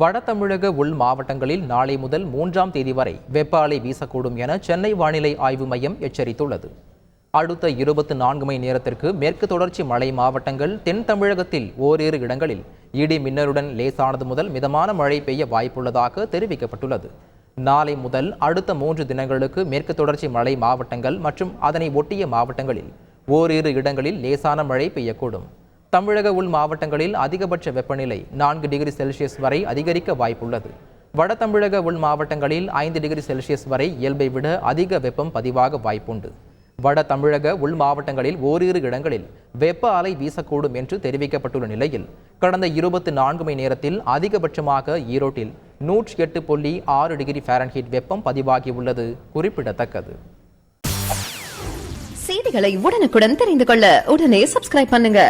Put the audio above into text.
வட தமிழக உள் மாவட்டங்களில் நாளை முதல் மூன்றாம் தேதி வரை வெப்ப அலை வீசக்கூடும் என சென்னை வானிலை ஆய்வு மையம் எச்சரித்துள்ளது. அடுத்த இருபத்தி நான்கு மணி நேரத்திற்கு மேற்கு தொடர்ச்சி மலை மாவட்டங்கள் தென் தமிழகத்தில் ஓரிரு இடங்களில் இடி மின்னலுடன் லேசானது முதல் மிதமான மழை பெய்ய வாய்ப்புள்ளதாக தெரிவிக்கப்பட்டுள்ளது. நாளை முதல் அடுத்த மூன்று தினங்களுக்கு மேற்கு தொடர்ச்சி மலை மாவட்டங்கள் மற்றும் அதனை ஒட்டிய மாவட்டங்களில் ஓரிரு இடங்களில் லேசான மழை பெய்யக்கூடும். தமிழக உள் மாவட்டங்களில் அதிகபட்ச வெப்பநிலை நான்கு டிகிரி செல்சியஸ் வரை அதிகரிக்க வாய்ப்புள்ளது. வட தமிழக உள் மாவட்டங்களில் ஐந்து டிகிரி செல்சியஸ் வரை இயல்பை விட அதிக வெப்பம் பதிவாக வாய்ப்புண்டு. வட தமிழக உள் மாவட்டங்களில் ஓரிரு இடங்களில் வெப்ப அலை வீசக்கூடும் என்று தெரிவிக்கப்பட்டுள்ள நிலையில் கடந்த இருபத்தி நான்கு மணி நேரத்தில் அதிகபட்சமாக ஈரோட்டில் நூற்றி எட்டு புள்ளி ஆறு டிகிரி ஃபாரன்ஹீட் வெப்பம் பதிவாகியுள்ளது குறிப்பிடத்தக்கது. செய்திகளை உடனுக்குடன் தெரிந்து கொள்ள உடனே சப்ஸ்கிரைப் பண்ணுங்க.